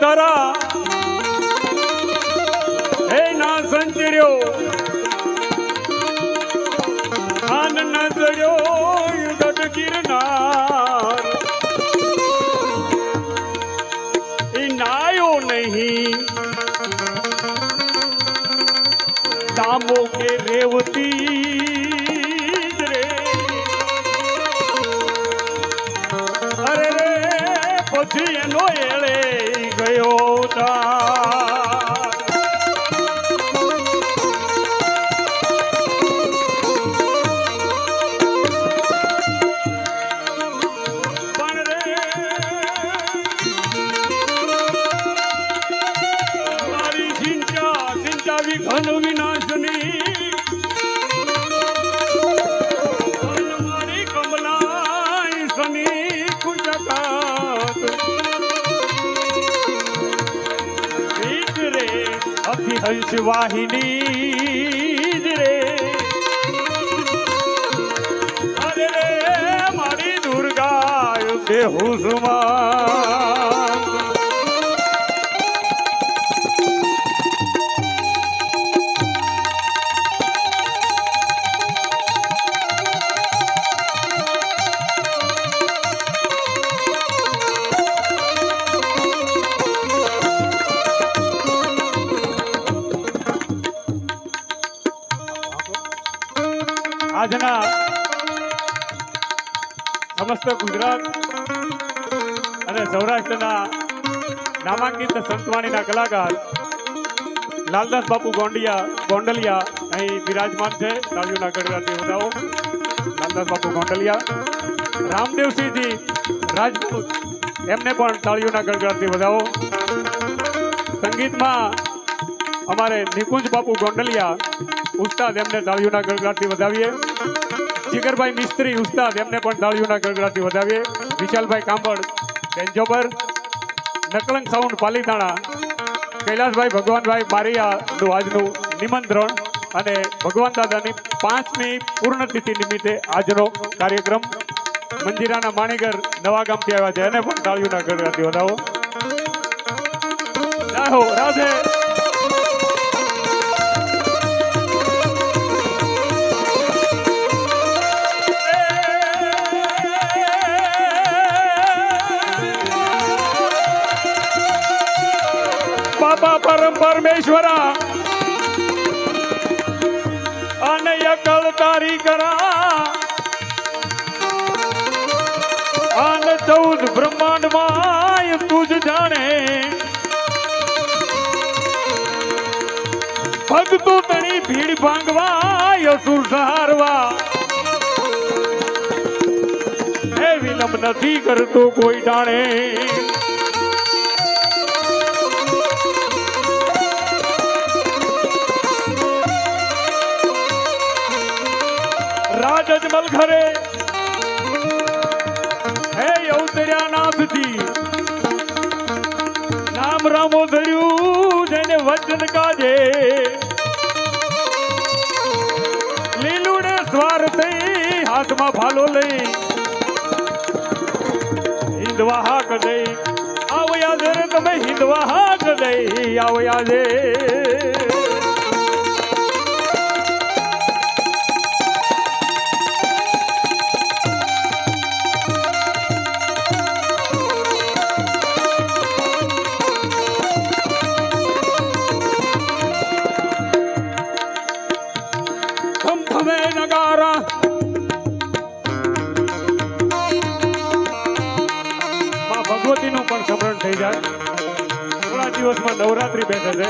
ધરા. હે ના સંચર્યો. આનંદ ના ચડ્યો. અભિહંસ વાહિની જ રે. અરે મારી દુર્ગા બેહુસમાં આજના સમસ્ત ગુજરાત અને સૌરાષ્ટ્રના નામાંકિત સંતવાણીના કલાકાર લાલદાસ બાપુ ગોંડિયા, ગોંડલિયા અહીં બિરાજમાન છે. તાળીઓના ગણરાતી વધાવો લાલદાસ બાપુ ગોંડલિયા. રામદેવસિંહજી રાજપૂત એમને પણ તાળીઓના ગણગડાથી વધાવો. સંગીતમાં અમારે નિકુંજ બાપુ ગોંડલિયા ઉસ્તાદ એમને તાળીઓના ગણગડાથી વધાવીએ. જીગરભાઈ મિસ્ત્રી ઉસ્તાદ એમને પણ તાળીઓના ગણગડાથી વધાવીએ. વિશાલભાઈ કાંબળ બેન્ચો પર નકલંગ સાઉન્ડ પાલીતાણા કૈલાસભાઈ ભગવાનભાઈ બારિયાનું આજનું નિમંત્રણ અને ભગવાન દાદાની પાંચમી પૂર્ણતિથિ નિમિત્તે આજનો કાર્યક્રમ મંદિરાના માણીગર નવા ગામથી આવ્યા છે. એને પણ તાળીઓના ગણગડાથી વધાવો. રાધે. બ્રહ્માંડ માય તું જ જાણે. ભક્તો તણી ભીડ ભાંગવા અસુર સહારવા. હે વિલંબ નથી કરતો કોઈ ટાણે. રાજ અજમલ ઘરે નાથજી નામ રામો ધર્યું જેને વચન કાજે. લીલુડે સ્વાર થઈ હાથમાં ભાલો લઈ. હિંદવા હાક દઈ. આવ્યા છે તમે હિંદવા હાક દઈ. આવ્યા છે નવરાત્રી બેસે છે.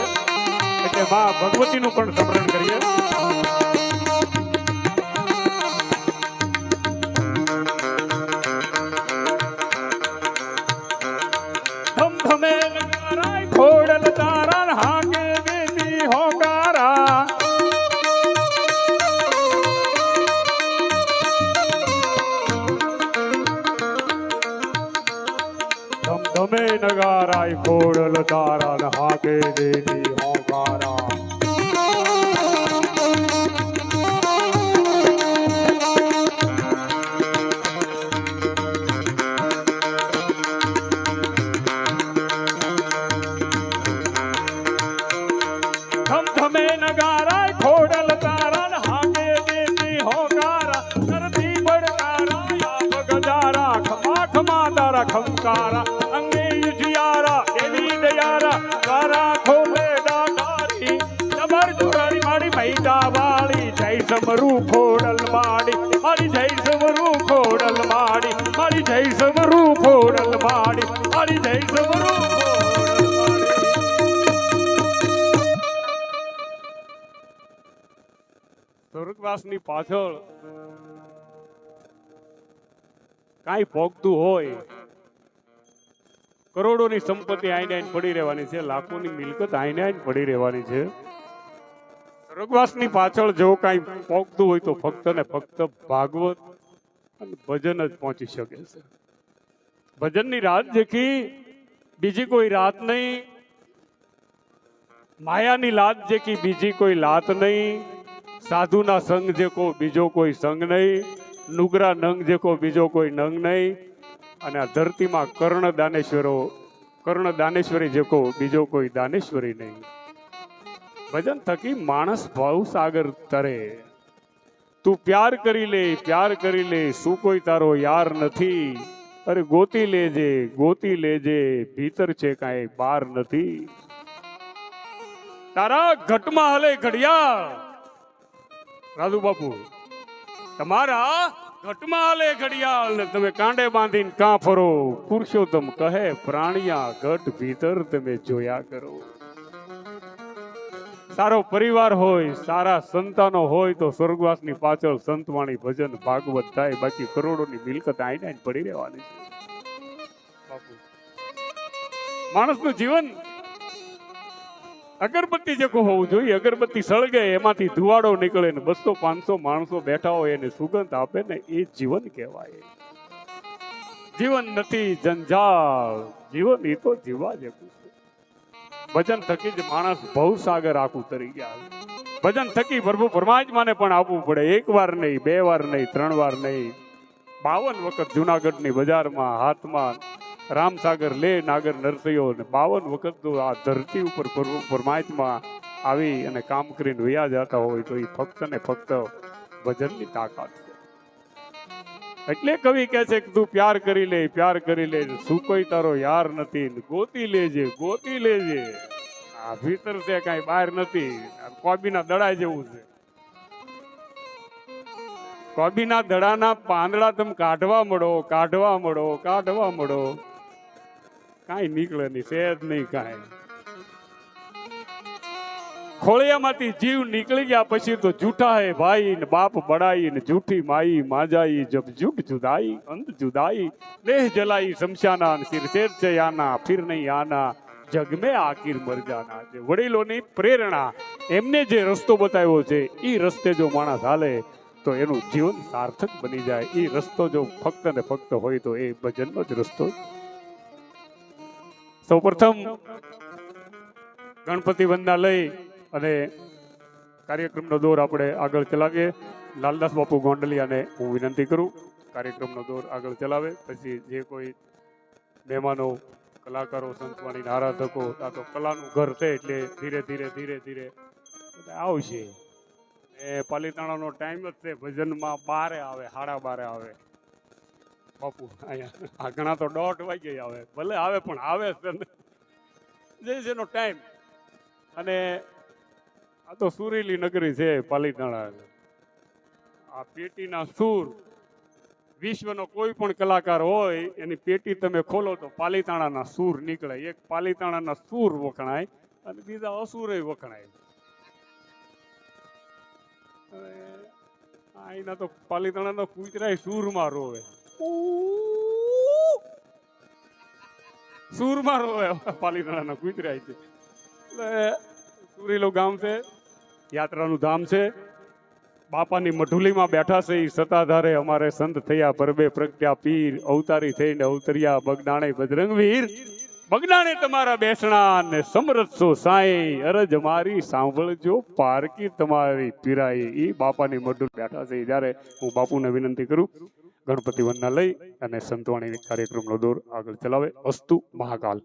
એટલે માં ભગવતીનું પણ સ્મરણ કરીએ. નગારાય ખોડલ તારા હાકે દેતી હોકારા. ધમધમે નગારા ખોડલ તારા હાકે દેતી હોકારા. કરતી બડકારા યા ગજારા ખમા ખમા તારા ખમકારા મારી સ્વર્ગવાસની પાછળ કાંઈ ભોગતું હોય, કરોડોની સંપત્તિ આઈને આઈને પડી રહેવાની છે, લાખોની મિલકત આઈને આઈને પડી રહેવાની છે. સ્વર્ગવાસની પાછળ જો કાંઈ ભોગતું હોય તો ફક્ત ને ફક્ત ભાગવત અને ભજન જ પહોંચી શકે છે. ભજનની રાત જેખી બીજી કોઈ રાત નહીં, માયાની લાત જેખી બીજી કોઈ લાત નહીં, સાધુના સંગ જેકો બીજો કોઈ સંગ નહીં, નુગરા નંગ જેકો બીજો કોઈ નંગ નહીં, અને આ ધરતીમાં કર્ણ દાનેશ્વરો કર્ણ દાનેશ્વરી જેકો બીજો કોઈ દાનેશ્વરી નહીં. ભજન થકી માણસ ભાવ સાગર તરે. તું પ્યાર કરી લે, પ્યાર કરી લે, શું કોઈ તારો યાર નથી? અરે ગોતી લેજે ગોતી લેજે, ભીતર છે કાંઈ બાર નથી. તારા ઘટમાં હલે ઘડિયાળ. રાજુ બાપુ, તમારા ઘટમાં હાલે ઘડિયાળ ને તમે કાંડે બાંધીને કાં ફરો? પુરુષોત્તમ કહે, પ્રાણિયા ઘટ ભીતર તમે જોયા કરો. સારો પરિવાર હોય, સારા સંતાનો હોય, તો સ્વર્ગવાસની પાછળ સંતવાણી ભજન ભાગવત થાય, બાકી કરોડોની મિલકત આઈને પડી રહેવાની છે. માણસનું જીવન અગરબત્તી જેવું હોવું જોઈએ. અગરબત્તી સળગે, એમાંથી ધુવાડો નીકળે ને બસો, પાંચસો માણસો બેઠા હોય એને સુગંધ આપે ને એ જીવન કહેવાય. જીવન નથી, જંજાળ. જીવન એ તો જીવવા જેવું ભજન થકી જ માણસ ભવસાગર આખું તરી ગયા ભજન થકી પ્રભુ પરમાત્માને પણ આપવું પડે. એક વાર નહીં, બે વાર નહીં, ત્રણ વાર નહીં. બાવન વખત જુનાગઢની બજારમાં હાથમાં રામસાગર લે, નાગર નરસૈયો ને બાવન વખત તો આ ધરતી ઉપર પ્રભુ પરમાત્મા આવી અને કામ કરીને વયા જતા હોય તો એ ફક્ત ને ફક્ત ભજનની તાકાત છે. એટલે કવિ કહે છે કે તું પ્યાર કરી લે, પ્યાર કરી લે. શું કોઈ તારો યાર નથી? ગોતી લેજે ગોતી લેજે. આ ભીતર છે કઈ બહાર નથી. કોબીના દડા જેવું છે. કોબીના દડાના પાંદડા તમે કાઢવા મળો કાઢવા મળો કાઢવા મળો. કાંઈ નીકળે નહીં સેજ નહીં કાંઈ. ખોળિયામાંથી જીવ નીકળી ગયા પછી તો જૂઠા હે ભાઈ ને બાપ બડાઈ ને જૂઠી માઈ માજાઈ, જબ જુગ જુદાઈ અંત જુદાઈ, દેહ જલાઈ, શમશાના શિરશેર છે આના, ફિર નહીં આના, જગ મેં આકીર મર જાના છે. વડીલોની પ્રેરણા, એમને જે રસ્તો બતાવ્યો છે એ રસ્તે જો માણસ હાલે, તો એનું જીવન સાર્થક બની જાય. એ રસ્તો જો ફક્ત ને ફક્ત હોય તો એ ભજનનો જ રસ્તો. સૌપ્રથમ ગણપતિ વંદના લઈ અને કાર્યક્રમનો દોર આપણે આગળ ચલાવીએ. લાલદાસ બાપુ ગોંડલિયાને હું વિનંતી કરું, કાર્યક્રમનો દોર આગળ ચલાવે. પછી જે કોઈ મહેમાનો, કલાકારો, સંતવાણી, આરાધકો, આ તો કલાનું ઘર છે એટલે ધીરે ધીરે ધીરે ધીરે આવશે. એ પાલીતાણાનો ટાઈમ જ છે, ભજનમાં બારે આવે સાડા બારે આવે. બાપુ, અહીંયા આ ઘણા તો દોઢ વાગે આવે. ભલે આવે પણ આવે છે ને. જે છે એનો ટાઈમ અને આ તો સુરીલી નગરી છે પાલીતાણા આ પેટીના સૂર વિશ્વનો કોઈ પણ કલાકાર હોય, એની પેટી તમે ખોલો તો પાલીતાણાના સૂર નીકળે. એક પાલીતાણાના સૂર વખણાય અને બીજા અસુરે વખણાય. અહીંના તો પાલીતાણાનો કૂતરાય સૂરમાં રોવે. સૂરમાં રોવે પાલીતાણાના કૂતરાય છે એટલે સુરીલો ગામ છે. યાત્રાનું ધામ છે. બાપાની મઢુલીમાં બેઠા છે. એ સતાધારે અમારે સંત થયા. પરબે પ્રગટ્યા પીર, અવતારી થઈને અવતર્યા બગડાણે બજરંગવીર. બગડાણે તમારા બેસણા ને સમરસો સાંઈ. અરજ મારી સાંભળજો પારકી તમારી પીરાઈ. એ બાપાની મઢુલ બેઠા છે. જ્યારે હું બાપુને વિનંતી કરું, ગણપતિ વનના લઈ અને સંતવાણી કાર્યક્રમનો દોર આગળ ચલાવે. અસ્તુ મહાકાલ.